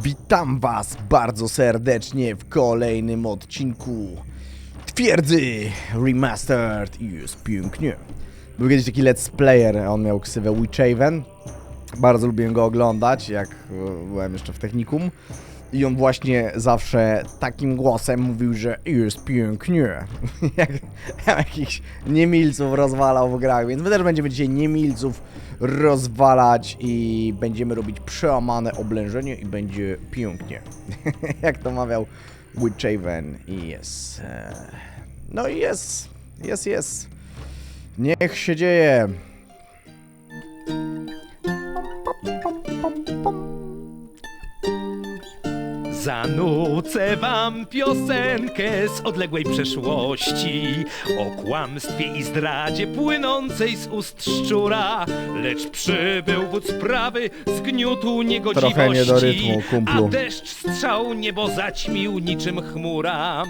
Witam Was bardzo serdecznie w kolejnym odcinku Twierdzy Remastered i jest pięknie. Był kiedyś taki let's player, on miał ksywę Witchaven. Bardzo lubiłem go oglądać, jak e, byłem jeszcze w technikum. I on właśnie zawsze takim głosem mówił, że jest pięknie. jak jak jakichś niemilców rozwalał w grach, więc my też będziemy dzisiaj niemilców rozwalać i będziemy robić przełamane oblężenie i będzie pięknie. jak to mawiał Witchaven i jest. No i jest, jest, jest. Niech się dzieje. Zanucę wam piosenkę z odległej przeszłości O kłamstwie i zdradzie płynącej z ust szczura Lecz przybył wódz prawy, zgniótł niegodziwości Trochę nie do rytmu, kumplu. A deszcz strzał niebo zaćmił niczym chmura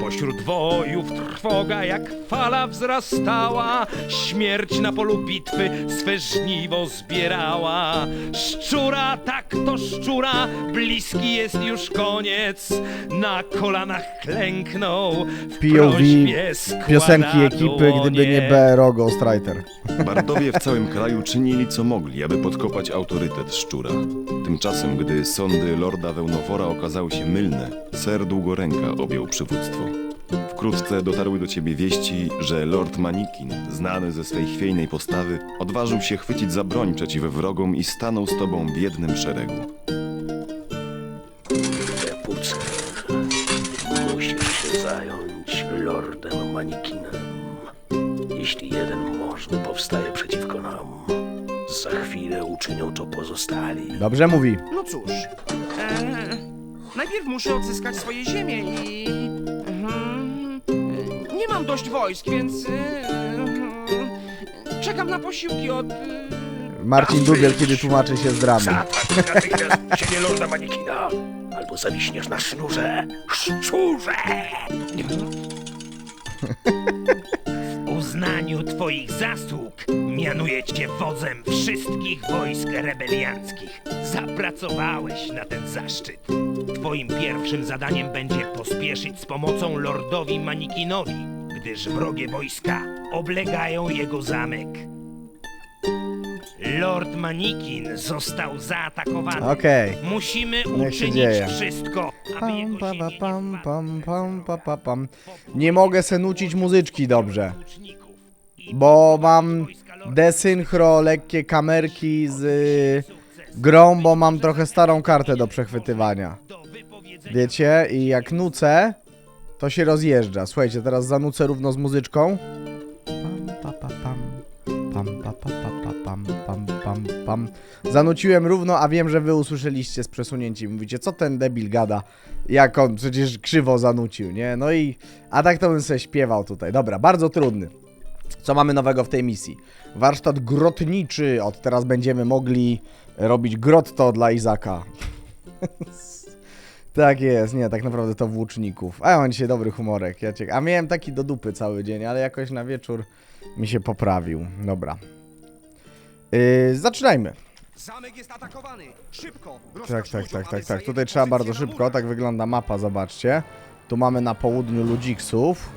Pośród wojów trwoga jak fala wzrastała Śmierć na polu bitwy swe żniwo zbierała Szczura, tak to szczura, bliski jest już koniec Na kolanach klęknął, w POV prośbie składa Piosenki ekipy, gdyby nie dłonie. BRO Ghostwriter. Bardowie w całym kraju czynili co mogli, aby podkopać autorytet szczura. Tymczasem, gdy sądy lorda Wełnowora okazały się mylne, ser Długoręka objął przywództwo. Wkrótce dotarły do ciebie wieści, że lord Manikin, znany ze swej chwiejnej postawy, odważył się chwycić za broń przeciw wrogom i stanął z tobą w jednym szeregu. Zająć Lordem Manikinem. Jeśli jeden możny powstaje przeciwko nam, za chwilę uczynią to pozostali. Dobrze mówi. No cóż, e, najpierw muszę odzyskać swoje ziemię i... mhm, e, nie mam dość wojsk, więc... E, czekam na posiłki od... E, Marcin Dubiel, kiedy tłumaczy się z dramy. Zaatakuj natychmiast ziemię Lorda Manikina, albo zawiśniesz na sznurze. Szczurze! W uznaniu twoich zasług mianuję cię wodzem wszystkich wojsk rebelianckich. Zapracowałeś na ten zaszczyt. Twoim pierwszym zadaniem będzie pospieszyć z pomocą lordowi Manikinowi, gdyż wrogie wojska oblegają jego zamek. Lord Manikin został zaatakowany. Okej. Musimy Niech się uczynić dzieje. wszystko, aby Pam, jego pa, ziemię pa, nie pam, pam, pam, pa, pa, pam. Nie mogę se nucić muzyczki dobrze, łuczników i bo mam desynchro, lekkie kamerki z y, grą, bo mam trochę starą kartę do przechwytywania. do wypowiedzenia Wiecie? I jak nucę, to się rozjeżdża. Słuchajcie, teraz zanucę równo z muzyczką. Zanuciłem równo, a wiem, że wy usłyszeliście z przesunięciem. Mówicie, co ten debil gada? Jak on przecież krzywo zanucił, nie? No i... A tak to bym sobie śpiewał tutaj. Dobra, bardzo trudny. Co mamy nowego w tej misji? Warsztat grotniczy. Od teraz będziemy mogli robić grotto dla Izaka. Tak jest, nie, tak naprawdę to włóczników. A ja mam dzisiaj dobry humorek. Ja cię... A miałem taki do dupy cały dzień, ale jakoś na wieczór mi się poprawił. Dobra. Yy, zaczynajmy. Zamek jest atakowany! Szybko! Tak, tak, tak, tak, tak. Tutaj trzeba bardzo szybko, tak wygląda mapa, zobaczcie. Tu mamy na południu ludziksów.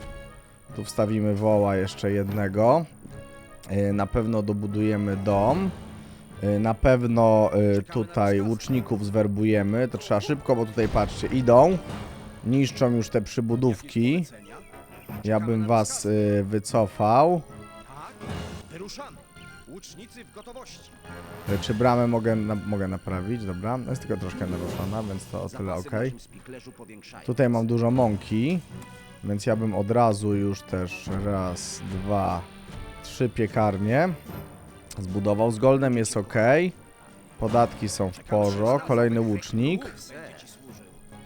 Tu wstawimy woła jeszcze jednego. Yy, na pewno dobudujemy dom. Yy, na pewno yy, tutaj łuczników zwerbujemy. To trzeba szybko, bo tutaj patrzcie, idą. Niszczą już te przybudówki. Ja bym was wycofał. Łucznicy w gotowości! Yy, Czy bramę mogę, na, mogę naprawić? Dobra, jest tylko troszkę naruszona, więc to o tyle ok. Tutaj mam dużo mąki, więc ja bym od razu już też raz, dwa, trzy piekarnie zbudował. Z goldem jest ok. Podatki są w porządku. Kolejny łucznik.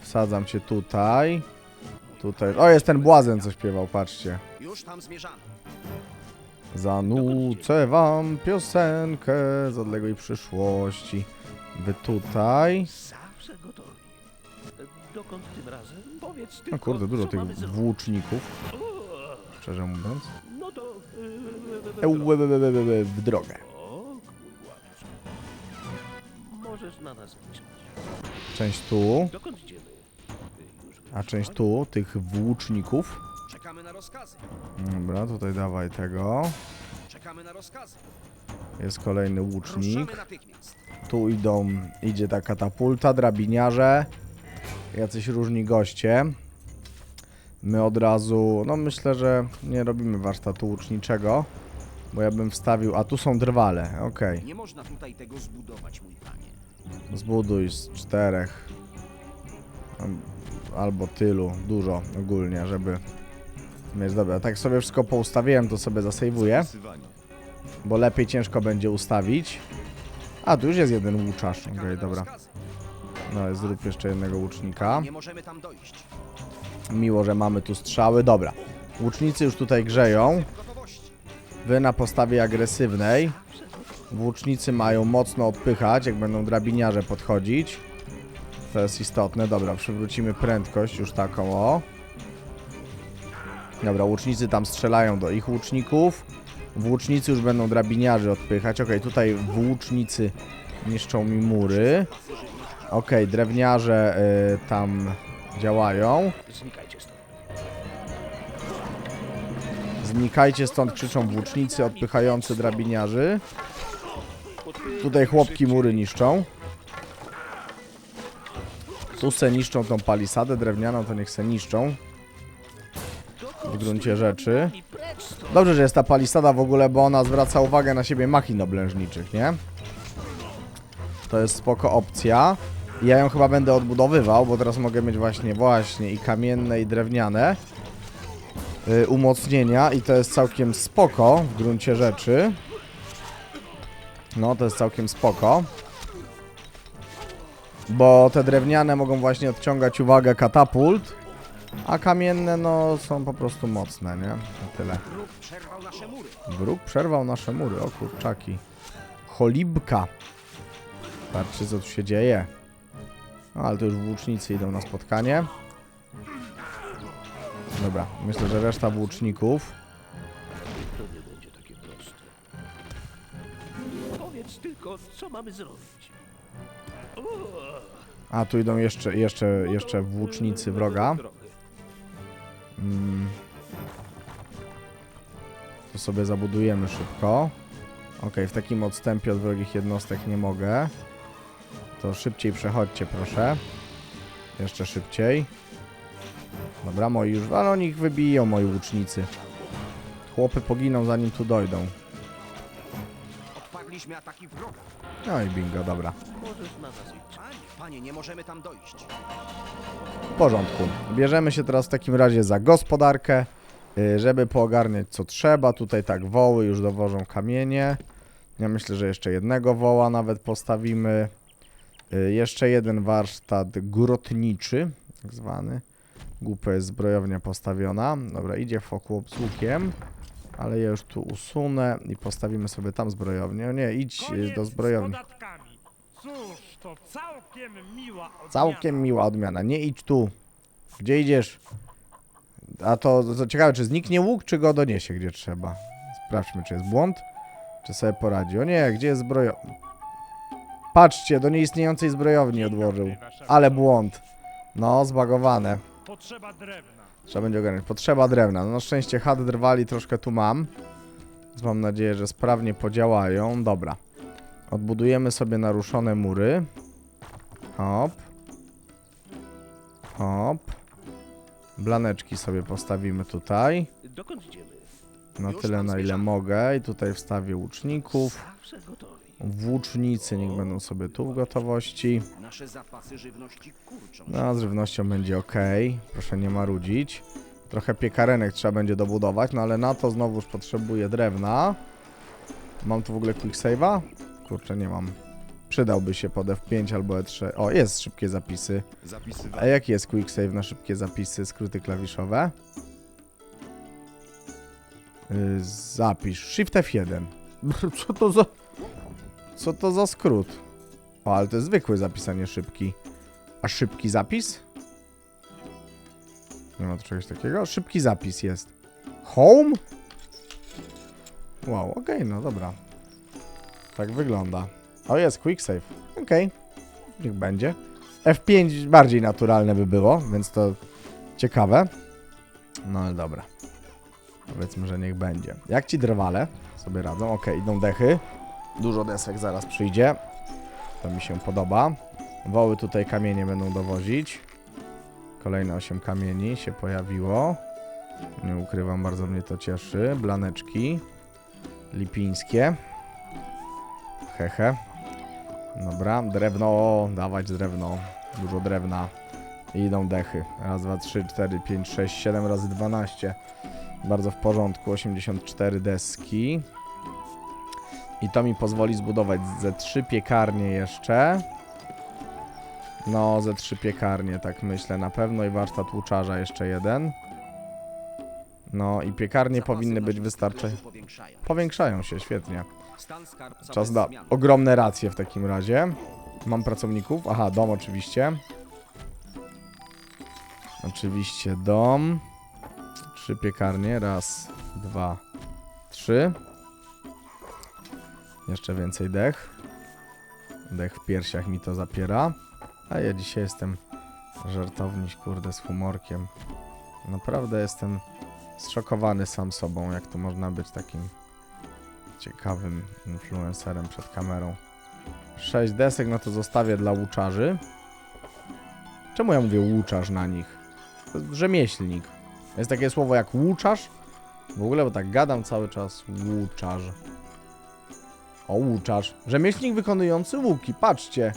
Wsadzam cię tutaj. Tutaj. O, jest ten błazen, co śpiewał, patrzcie. Już tam zmierzamy! Zanucę wam piosenkę z odległej przyszłości. Wy tutaj. Zawsze gotowi. Dokąd tym razem? Powiedz No kurde, dużo co tych mamy zrobić. włóczników, szczerze mówiąc. No to... Yy, W drogę. o, kurwa. Możesz na nas liczyć. część tu, Dokąd idziemy? a część tu, tych włóczników. Rozkazy. Dobra, tutaj dawaj tego. Czekamy na rozkazy. Jest kolejny łucznik. Tu idą, idzie ta katapulta, drabiniarze, jacyś różni goście. My od razu, no myślę, że nie robimy warsztatu łuczniczego, bo ja bym wstawił, a tu są drwale, okej. Nie można tutaj tego zbudować, mój panie. Zbuduj z czterech, albo tylu, dużo ogólnie, żeby mieć, dobra, tak sobie wszystko poustawiłem, to sobie zasejwuję, bo lepiej ciężko będzie ustawić. A, tu już jest jeden łuczarz, na dobra. No, zrób jeszcze jednego łucznika. Miło, że mamy tu strzały. Dobra. Łucznicy już tutaj grzeją. Wy na postawie agresywnej. Włócznicy mają mocno odpychać, jak będą drabiniarze podchodzić. To jest istotne. Dobra, przywrócimy prędkość już taką o. Dobra, łucznicy tam strzelają do ich łuczników. Włócznicy już będą drabiniarzy odpychać. Okej, tutaj włócznicy niszczą mi mury. Okej, drewniarze y, tam działają. Znikajcie stąd. Znikajcie stąd, krzyczą włócznicy odpychający drabiniarzy. Tutaj chłopki mury niszczą. Tu se niszczą tą palisadę drewnianą, to niech se niszczą. W gruncie rzeczy. Dobrze, że jest ta palisada w ogóle, bo ona zwraca uwagę na siebie machin oblężniczych, nie? To jest spoko opcja. Ja ją chyba będę odbudowywał, bo teraz mogę mieć właśnie, właśnie i kamienne, i drewniane y, umocnienia i to jest całkiem spoko w gruncie rzeczy. No, to jest całkiem spoko. Bo te drewniane mogą właśnie odciągać uwagę katapult, a kamienne no są po prostu mocne, nie? Na tyle. Wróg przerwał nasze mury. Wróg przerwał nasze mury, o kurczaki. Cholibka. Patrzcie co tu się dzieje. No ale to już włócznicy idą na spotkanie. Dobra, myślę, że reszta włóczników. To nie będzie takie proste. Powiedz tylko, co mamy zrobić. A tu idą jeszcze, jeszcze, jeszcze włócznicy wroga. Mm. To sobie zabudujemy szybko. Ok, w takim odstępie od wrogich jednostek nie mogę. To szybciej przechodźcie, proszę. Jeszcze szybciej. Dobra, moi już, ale oni ich wybiją, moi łucznicy. Chłopy poginą, zanim tu dojdą. Odparliśmy ataki wroga. No i bingo, dobra. Panie, nie możemy tam dojść. W porządku. Bierzemy się teraz w takim razie za gospodarkę, y, żeby poogarniać co trzeba. Tutaj tak woły już dowożą kamienie. Ja myślę, że jeszcze jednego woła nawet postawimy. Y, Jeszcze jeden warsztat grotniczy, tak zwany. Głupia jest zbrojownia postawiona. Dobra, idzie chłop z łukiem. Ale ja już tu usunę i postawimy sobie tam zbrojownię. O nie, idź y, Koniec do zbrojowni. z to całkiem miła odmiana. Całkiem miła odmiana. Nie idź tu. Gdzie idziesz? A to, to ciekawe, czy zniknie łuk, czy go doniesie gdzie trzeba. Sprawdźmy, czy jest błąd, czy sobie poradzi. O nie, gdzie jest zbrojownia? Patrzcie, do nieistniejącej zbrojowni odłożył. Ale błąd. No, zbagowane. Potrzeba drewna. Trzeba będzie ogarnąć. Potrzeba drewna. No, na szczęście chat drwali troszkę tu mam. Więc mam nadzieję, że sprawnie podziałają. Dobra. Odbudujemy sobie naruszone mury. Hop. Hop. Blaneczki sobie postawimy tutaj. Dokąd idziemy? Na Już tyle, tam na ile zmierzamy. mogę. I tutaj wstawię łuczników. Zawsze gotowi. Włócznicy niech będą sobie tu w gotowości. Nasze zapasy żywności kurczą. się. No, z żywnością będzie ok. Proszę nie marudzić. Trochę piekarenek trzeba będzie dobudować, no ale na to znowuż potrzebuję drewna. Mam tu w ogóle quick save'a? Kurczę, nie mam. Przydałby się pod F5 albo E3. O, jest szybkie zapisy. A jaki jest quick save na szybkie zapisy, skróty klawiszowe? Yy, zapisz. Shift F1. Co to za... Co to za skrót? O, ale to jest zwykły zapis, a nie szybki. A szybki zapis? Nie ma tu czegoś takiego? Szybki zapis jest. Home? Wow, okej, no dobra. Tak wygląda. O, jest quick save. Okej. Niech będzie. F5 bardziej naturalne by było, więc to ciekawe. No ale dobra. Powiedzmy, że niech będzie. Jak ci drwale sobie radzą? Ok, idą dechy. Dużo desek zaraz przyjdzie. To mi się podoba. Woły tutaj kamienie będą dowozić. Kolejne 8 kamieni się pojawiło. Nie ukrywam, bardzo mnie to cieszy. Blaneczki. Lipińskie. Hehe. Dobra, drewno, dawać drewno. Dużo drewna. I idą dechy. Raz, dwa, trzy, cztery, pięć, sześć, siedem razy 12. Bardzo w porządku. 84 deski. I to mi pozwoli zbudować ze trzy piekarnie jeszcze. No, ze trzy piekarnie, tak myślę na pewno. I warsztat łuczarza jeszcze jeden. No i piekarnie powinny być wystarczające. Powiększają się, świetnie. Czas da ogromne racje w takim razie. Mam pracowników. Aha, dom oczywiście. Oczywiście dom. Trzy piekarnie. Raz, dwa, trzy. Jeszcze więcej dech. Dech w piersiach mi to zapiera. A ja dzisiaj jestem żartowniś, kurde, z humorkiem. Naprawdę jestem zszokowany sam sobą, jak to można być takim ciekawym influencerem przed kamerą. 6 desek, no to zostawię dla łuczarzy. Czemu ja mówię łuczarz na nich? To jest rzemieślnik. Jest takie słowo jak łuczarz? W ogóle, bo tak gadam cały czas. Łuczarz. O, łuczarz. Rzemieślnik wykonujący łuki, patrzcie.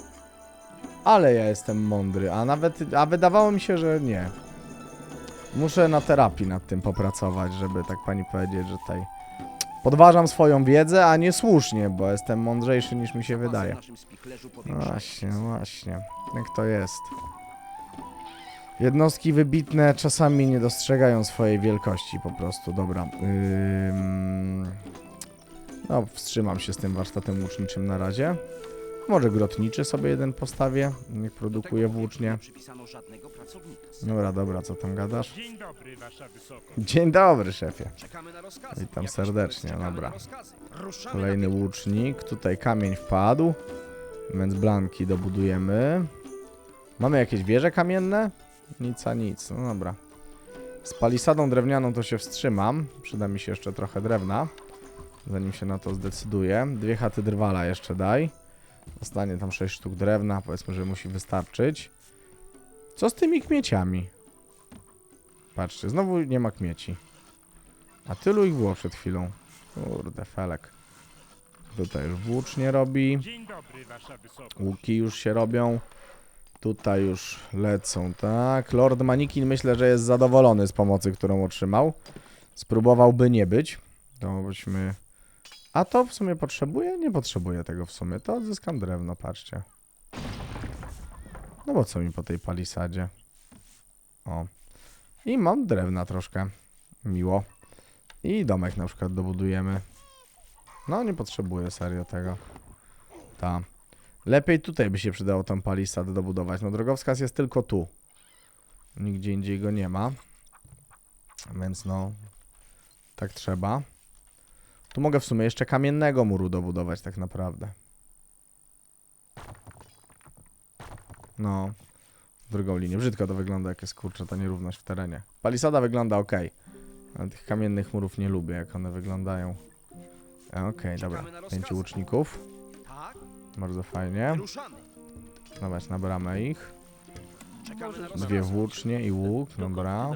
Ale ja jestem mądry, a nawet, a wydawało mi się, że nie. Muszę na terapii nad tym popracować, żeby tak pani powiedzieć, że tutaj podważam swoją wiedzę, a nie słusznie, bo jestem mądrzejszy niż mi się wydaje. Właśnie, właśnie. Jak to jest? Jednostki wybitne czasami nie dostrzegają swojej wielkości po prostu. Dobra. Ym... No, wstrzymam się z tym warsztatem łuczniczym na razie. Może grotniczy sobie jeden postawię. Niech produkuje włócznie. Dobra, dobra, co tam gadasz? Dzień dobry, wasza wysokość. Dzień dobry, szefie. Czekamy na rozkazy. Witam serdecznie, czekamy na dobra. rozkazy. Ruszamy Kolejny na łucznik. Tutaj kamień wpadł. Więc blanki dobudujemy. Mamy jakieś wieże kamienne? Nic a nic. No dobra. Z palisadą drewnianą to się wstrzymam. Przyda mi się jeszcze trochę drewna. Zanim się na to zdecyduję. Dwie chaty drwala jeszcze daj. Zostanie tam 6 sztuk drewna. Powiedzmy, że musi wystarczyć. Co z tymi kmieciami? Patrzcie, znowu nie ma kmieci. A tylu ich było przed chwilą. Kurde, felek. Tutaj już włócznie robi. Łuki już się robią. Tutaj już lecą, tak. Lord Manikin myślę, że jest zadowolony z pomocy, którą otrzymał. Spróbowałby nie być. To byśmy... A to w sumie potrzebuje? Nie potrzebuję tego w sumie. To odzyskam drewno, patrzcie. No bo co mi po tej palisadzie? O. I mam drewna troszkę. Miło. I domek na przykład dobudujemy. No, nie potrzebuję serio tego. Ta. Lepiej tutaj by się przydało tą palisadę dobudować. No drogowskaz jest tylko tu. Nigdzie indziej go nie ma. Więc no, tak trzeba. Tu mogę w sumie jeszcze kamiennego muru dobudować tak naprawdę. No, drugą linię. Brzydko to wygląda, jak jest kurczę ta nierówność w terenie. Palisada wygląda ok. Ale tych kamiennych murów nie lubię, jak one wyglądają. Okej, dobra. Czekamy na Pięciu łuczników. Tak, Bardzo fajnie. ruszamy. Dawać na bramę ich. Dwie włócznie i łuk, dobra.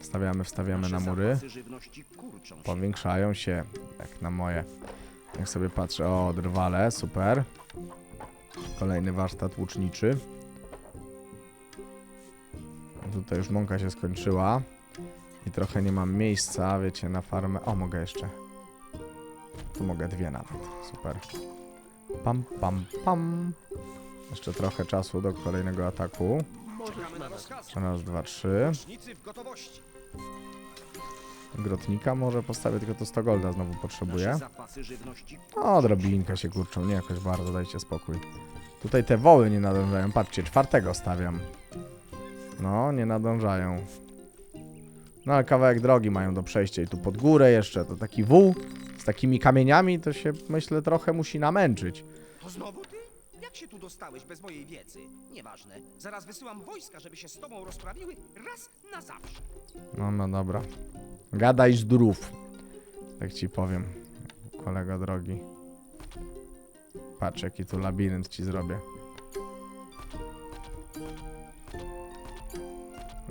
Wstawiamy, wstawiamy na mury. Powiększają się, jak na moje. Jak sobie patrzę, o, drwale, super. Kolejny warsztat łuczniczy. Tutaj już mąka się skończyła. I trochę nie mam miejsca, wiecie, na farmę. O, mogę jeszcze. Tu mogę dwie nawet, super. Pam, pam, pam. Jeszcze trochę czasu do kolejnego ataku. Raz, dwa, trzy. Grotnika może postawię, tylko to 100 golda znowu potrzebuję. Nasze zapasy żywności O, odrobinkę się kurczą, nie jakoś bardzo, dajcie spokój. Tutaj te woły nie nadążają, patrzcie, czwartego stawiam. No, nie nadążają. No, ale kawałek drogi mają do przejścia i tu pod górę jeszcze, to taki wół z takimi kamieniami, to się, myślę, trochę musi namęczyć. To znowu ty? Jak się tu dostałeś bez mojej wiedzy? Nieważne. Zaraz wysyłam wojska, żeby się z tobą rozprawiły raz na zawsze. No, no dobra. Gadaj zdrów. Tak ci powiem, kolego drogi. Patrz, jaki tu labirynt ci zrobię.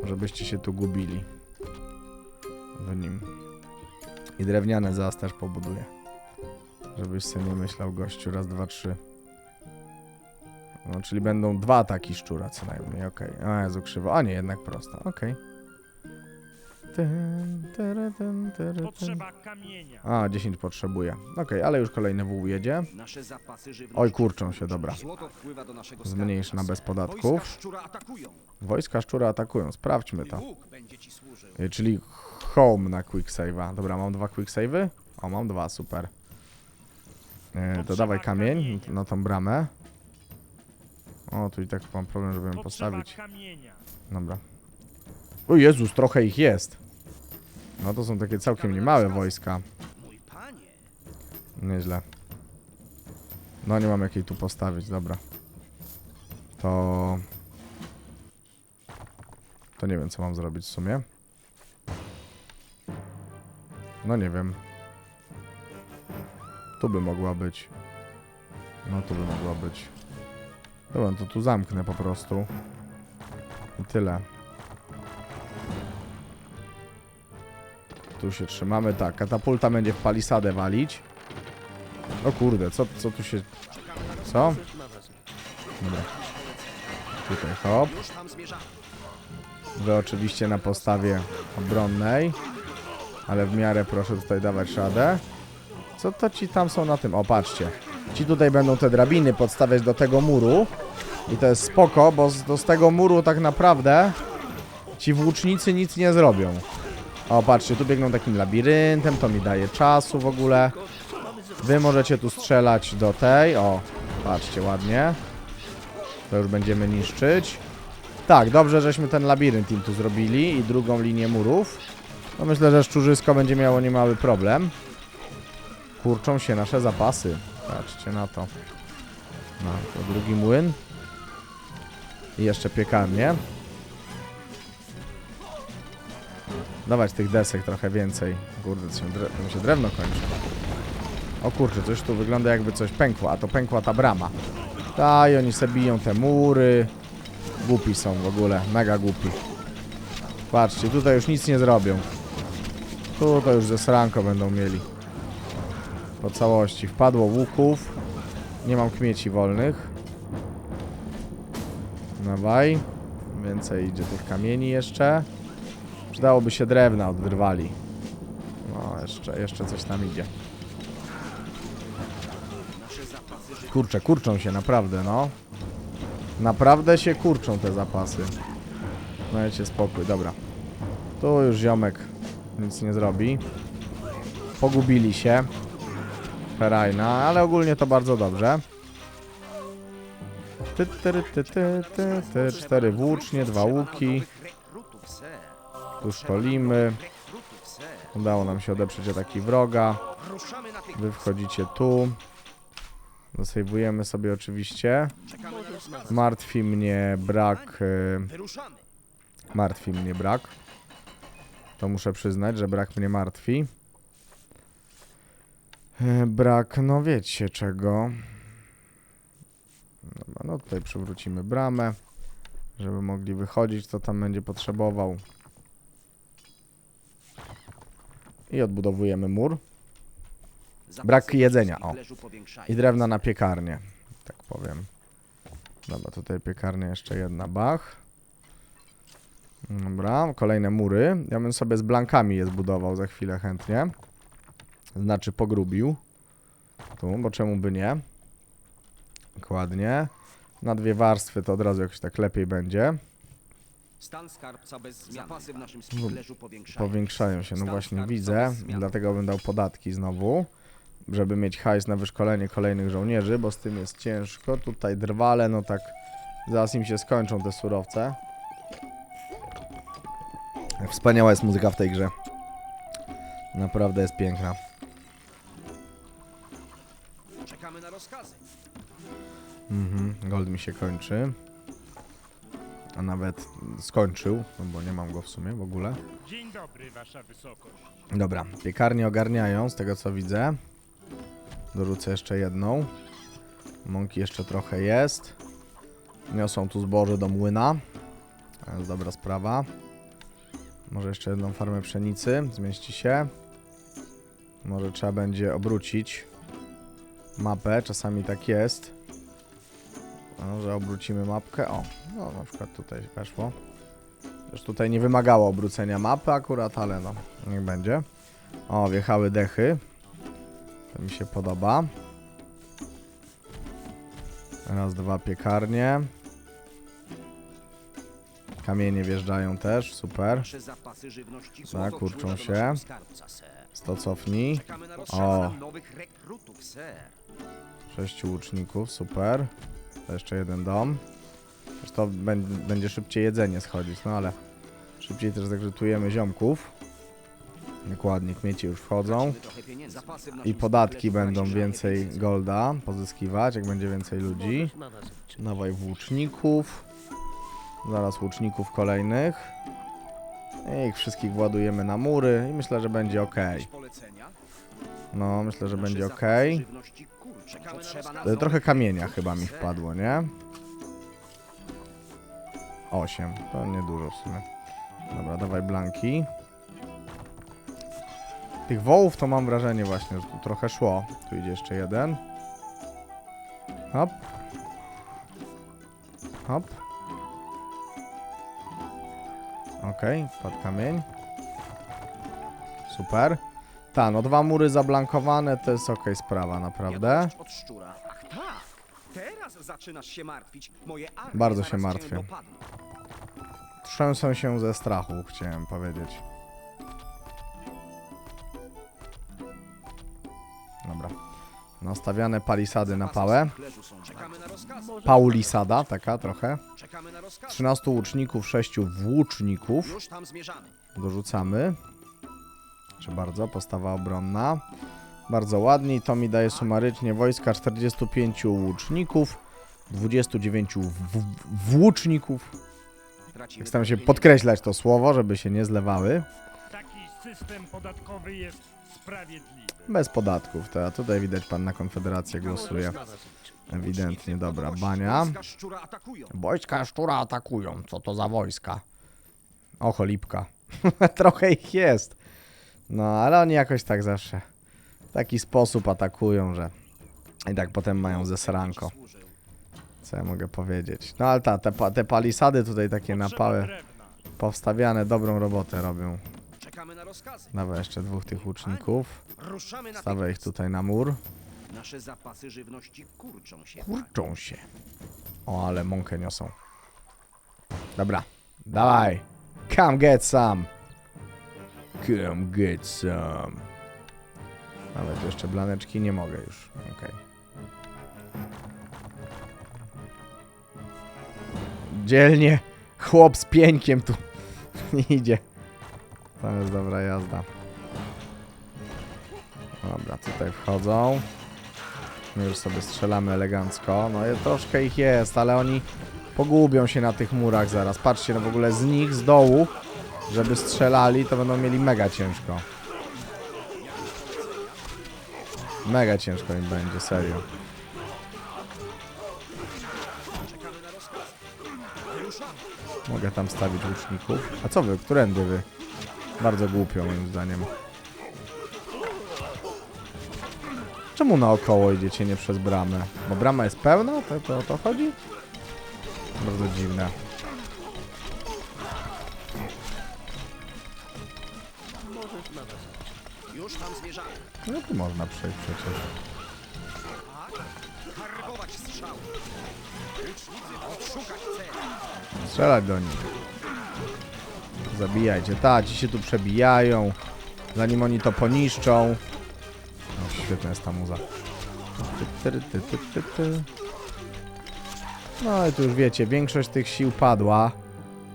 Żebyście się tu gubili. W nim. I drewniane zaraz też pobuduję. Żebyś sobie nie myślał, gościu. Raz, dwa, trzy. No, czyli będą dwa ataki szczura co najmniej, okej. O Jezu, krzywo. A nie, jednak prosto, okej. Tyn. Potrzeba kamienia. A, 10 potrzebuję. Okej, ale już kolejny wół jedzie. Nasze zapasy żywności. Oj, kurczą się, dobra. Złoto wpływa do naszego Zmniejsz skarbu, na bez ser. podatków. Wojska szczura atakują. Wojska szczura atakują, sprawdźmy to. łuk będzie ci służył. Y, Czyli home na quick save'a. Dobra, mam dwa quick save'y? O, mam dwa, super. Y, to dawaj kamień na tą bramę. O, tu i tak mam problem, żeby ją postawić. Dobra. O Jezus, trochę ich jest. No to są takie całkiem niemałe wojska. Nieźle. No nie mam jakiej tu postawić, dobra. To... To nie wiem co mam zrobić w sumie. No nie wiem. Tu by mogła być. No tu by mogła być. Dobra, to tu zamknę po prostu. I tyle. Tu się trzymamy. Tak, katapulta będzie w palisadę walić. O kurde, co, co tu się... Co? Dobra. Tutaj hop. Wy oczywiście na postawie obronnej. Ale w miarę proszę tutaj dawać radę. Co to ci tam są na tym? O, patrzcie. Ci tutaj będą te drabiny podstawiać do tego muru. I to jest spoko, bo z, z tego muru tak naprawdę ci włócznicy nic nie zrobią. O, patrzcie, tu biegną takim labiryntem, to mi daje czasu w ogóle. Wy możecie tu strzelać do tej. O, patrzcie, ładnie. To już będziemy niszczyć. Tak, dobrze, żeśmy ten labirynt im tu zrobili i drugą linię murów. No myślę, że szczurzysko będzie miało niemały problem. Kurczą się nasze zapasy. Patrzcie na to. No, to drugi młyn. I jeszcze piekarnię. Dawać tych desek trochę więcej. Kurde, to się, dre to się drewno kończy. O kurczę, coś tu wygląda jakby coś pękło, a to pękła ta brama. Ta oni se biją te mury. Głupi są w ogóle, mega głupi. Patrzcie, tutaj już nic nie zrobią. Tu to już ze sranko będą mieli. Po całości. Wpadło łuków. Nie mam kmieci wolnych. Dawaj. Więcej idzie tych kamieni jeszcze. Przydałoby się drewna, odwyrwali. No, jeszcze, jeszcze coś tam idzie. Kurczę, kurczą się naprawdę, no. Naprawdę się kurczą te zapasy. Dajcie spokój, dobra. Tu już ziomek nic nie zrobi. Pogubili się. Ferajna, ale ogólnie to bardzo dobrze. Ty, ty, ty, ty, ty, ty, cztery włócznie, dwa łuki. Tu szkolimy. Udało nam się odeprzeć ataki wroga. Wy wchodzicie tu. Zasejwujemy sobie oczywiście. Martwi mnie brak... y. Martwi mnie brak. To muszę przyznać, że brak mnie martwi. E, Brak, no wiecie czego. Dobra, no tutaj przywrócimy bramę, żeby mogli wychodzić, co tam będzie potrzebował. I odbudowujemy mur. Brak jedzenia, o. I drewna na piekarnię, tak powiem. Dobra, tutaj piekarnia jeszcze jedna, bach. Dobra, kolejne mury. Ja bym sobie z blankami je zbudował za chwilę chętnie. Znaczy pogrubił. Tu, bo czemu by nie? Dokładnie. Na dwie warstwy to od razu jakoś tak lepiej będzie. Stan skarbca bez zmian. Zapasy w naszym spichlerzu powiększają. Powiększają się, no Stan właśnie skarbca widzę. bez zmian. Dlatego bym dał podatki znowu. Żeby mieć hajs na wyszkolenie kolejnych żołnierzy, bo z tym jest ciężko. Tutaj drwale, no tak zaraz im się skończą te surowce. Wspaniała jest muzyka w tej grze. Naprawdę jest piękna. Rozkazy. Mhm, gold mi się kończy. A nawet skończył, no bo nie mam go w sumie w ogóle. Dzień dobry, wasza wysokość. Dobra, piekarnie ogarniają z tego co widzę. Dorzucę jeszcze jedną. Mąki jeszcze trochę jest. Niosą tu zboże do młyna. To jest dobra sprawa. Może jeszcze jedną farmę pszenicy zmieści się. Może trzeba będzie obrócić mapę. Czasami tak jest. No, że obrócimy mapkę. O, no na przykład tutaj weszło. Już tutaj nie wymagało obrócenia mapy akurat, ale no, niech będzie. O, wjechały dechy. To mi się podoba. Raz, dwa piekarnie. Kamienie wjeżdżają też, super. Żywności Tak, się. Sto cofnij. O. Sześciu łuczników, super. To jeszcze jeden dom. Już to bę- będzie szybciej jedzenie schodzić, no ale szybciej też zagrzutujemy ziomków. Dokładnie, kmieci już wchodzą. I podatki będą więcej golda pozyskiwać, jak będzie więcej ludzi. Dawaj włóczników. Zaraz łuczników kolejnych. I ich wszystkich władujemy na mury i myślę, że będzie ok. No, myślę, że będzie ok. Trochę kamienia chyba mi wpadło, nie? 8. To niedużo w sumie. Dobra, dawaj blanki. Tych wołów to mam wrażenie właśnie, że tu trochę szło. Tu idzie jeszcze jeden. Hop. Hop. Okej, wpadł kamień. Super. Ta, no dwa mury zablankowane to jest okej sprawa, naprawdę. Od szczura. Ach tak, teraz zaczynasz się martwić. Moje Bardzo się martwię. Trzęsą się ze strachu, chciałem powiedzieć. Dobra. Nastawiane palisady na pałę. Paulisada, taka trochę. Czekamy na rozkazy. 13 łuczników, 6 włóczników. Już tam zmierzamy. Dorzucamy. Proszę bardzo, postawa obronna. Bardzo ładnie i to mi daje sumarycznie wojska 45 łuczników, 29 w- w- włóczników. Tracimy Staram się podkreślać to słowo, żeby się nie zlewały. Taki system podatkowy jest sprawiedliwy. Bez podatków, to a tutaj widać pan na Konfederację głosuje. Ewidentnie, dobra, bania. Wojska szczura atakują. Co to za wojska? O, cholipka. Trochę ich jest. No, ale oni jakoś tak zawsze w taki sposób atakują, że i tak potem mają zesranko. Co ja mogę powiedzieć? No ale ta, te, pa- te palisady tutaj takie drewna. powstawiane dobrą robotę robią. Dawaj jeszcze dwóch tych łuczników. Stawię ich tutaj na mur. Nasze zapasy żywności kurczą się. Kurczą się. O, ale mąkę niosą. Dobra, dawaj. Come get some. Come get some. Nawet jeszcze blaneczki nie mogę już. Okej. Dzielnie chłop z pieńkiem tu idzie. To jest dobra jazda. Dobra, tutaj wchodzą. My już sobie strzelamy elegancko. No i troszkę ich jest, ale oni pogubią się na tych murach zaraz. Patrzcie, no w ogóle z nich, z dołu, żeby strzelali, to będą mieli mega ciężko. Mega ciężko im będzie, serio. Mogę tam stawić łuczników. A co wy? Którędy wy? Bardzo głupio moim zdaniem. Czemu naokoło idziecie, nie przez bramę? Bo brama jest pełna? To, to o to chodzi? Bardzo dziwne. No tu można przejść przecież. Strzelać do nich. Zabijajcie. Ta, ci się tu przebijają. Zanim oni to poniszczą. Świetna jest ta muza. No i tu już wiecie, większość tych sił padła.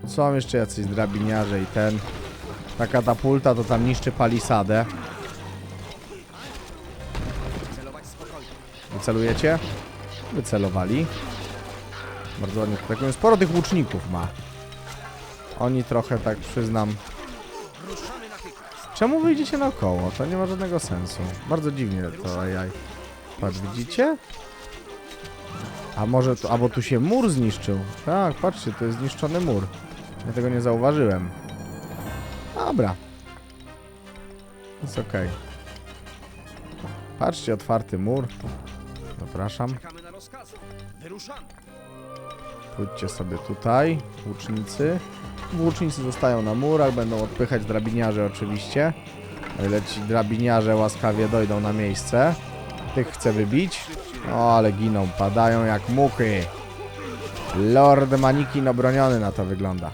Są jeszcze jacyś drabiniarze i ten. Ta katapulta to tam niszczy palisadę. Wycelujecie? Wycelowali. Bardzo ładnie atakują. Sporo tych łuczników ma. Oni trochę, tak przyznam... Czemu wyjdziecie naokoło? To nie ma żadnego sensu. Bardzo dziwnie to AI. Patrz, widzicie? A może tu, albo tu się mur zniszczył. Tak, patrzcie, to jest zniszczony mur. Ja tego nie zauważyłem. Dobra. Jest okej. Patrzcie, otwarty mur. Zapraszam. Pójdźcie sobie tutaj, łucznicy. Łucznicy zostają na murach, będą odpychać drabiniarze oczywiście. O ile ci drabiniarze łaskawie dojdą na miejsce. Tych chcę wybić. O, ale giną, padają jak muchy. Lord Manikin obroniony na to wygląda.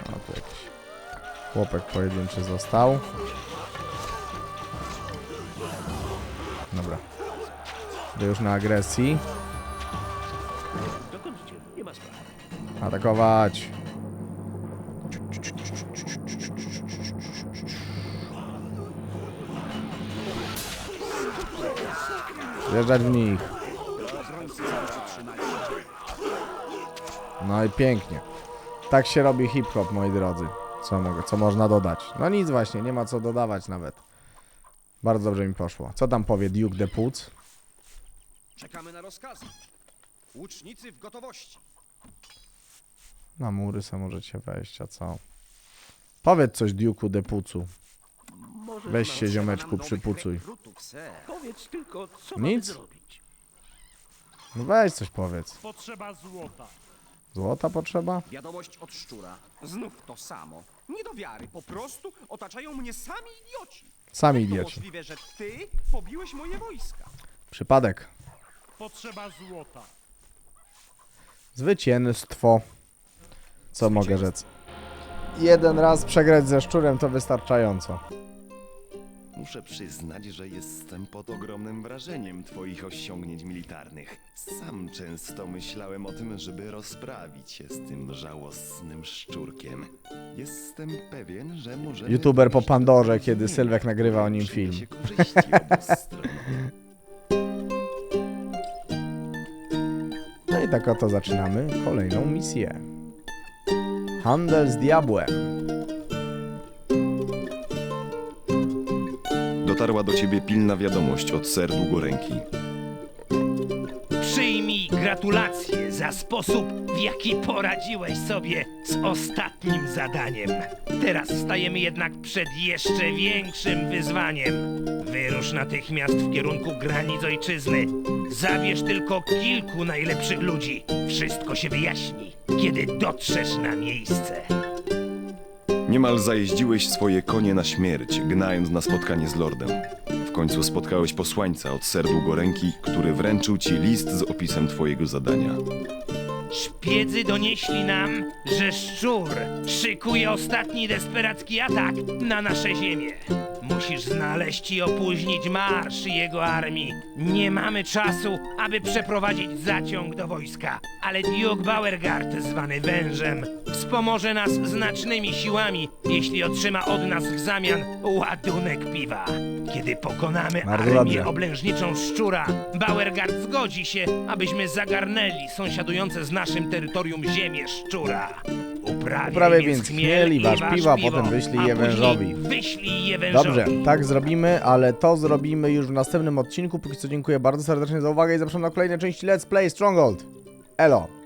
O, tu jakiś chłopek pojedynczy został. Dobra. To już na agresji. Atakować. Wjeżdżać w nich. No i pięknie. Tak się robi hip-hop, moi drodzy. Co mogę, co można dodać? No nic właśnie, nie ma co dodawać nawet. Bardzo dobrze mi poszło. Co tam powie Duke de Putz? Czekamy na rozkazy. Łucznicy w gotowości. Na mury se możecie wejść, a co? Powiedz coś Duke'u de Pucu. Weź się ziomeczku nowych przypucuj. rekrutów, ser. Powiedz tylko, co Nic. zrobić. No weź coś powiedz. Potrzeba złota. Złota potrzeba? Wiadomość od szczura. Znów to samo. Nie do wiary. Po prostu otaczają mnie sami idioci. Sami to idioci. możliwe, że ty pobiłeś moje wojska? Przypadek. Potrzeba złota. Zwycięstwo. Co mogę rzec? Jeden raz przegrać ze szczurem to wystarczająco. Muszę przyznać, że jestem pod ogromnym wrażeniem twoich osiągnięć militarnych. Sam często myślałem o tym, żeby rozprawić się z tym żałosnym szczurkiem. Jestem pewien, że możemy... YouTuber po Pandorze, kiedy Sylwek nagrywa o nim film. przyniesie korzyści obu stron. No i tak oto zaczynamy kolejną misję. Handel z diabłem. Dotarła do ciebie pilna wiadomość od ser Długoręki. Przyjmij gratulacje za sposób, w jaki poradziłeś sobie z ostatnim zadaniem. Teraz stajemy jednak przed jeszcze większym wyzwaniem. Wyrusz natychmiast w kierunku granic ojczyzny. Zabierz tylko kilku najlepszych ludzi. Wszystko się wyjaśni, kiedy dotrzesz na miejsce. Niemal zajeździłeś swoje konie na śmierć, gnając na spotkanie z lordem. W końcu spotkałeś posłańca od ser Długoręki, który wręczył ci list z opisem twojego zadania. Szpiedzy donieśli nam, że szczur szykuje ostatni desperacki atak na nasze ziemię. Musisz znaleźć i opóźnić marsz jego armii. Nie mamy czasu, aby przeprowadzić zaciąg do wojska, ale Duke Beauregard, zwany wężem, wspomoże nas znacznymi siłami, jeśli otrzyma od nas w zamian ładunek piwa. Kiedy pokonamy Bardzo armię dobrze. oblężniczą szczura, Bauergard zgodzi się, abyśmy zagarnęli sąsiadujące z naszym terytorium ziemię szczura. Uprawiaj, Uprawiaj więc chmiel i waż piwa, potem wyślij a je później wężowi. Wyślij je wężowi. Dobrze, tak zrobimy, ale to zrobimy już w następnym odcinku. Póki co dziękuję bardzo serdecznie za uwagę i zapraszam na kolejne części Let's Play Stronghold. Elo!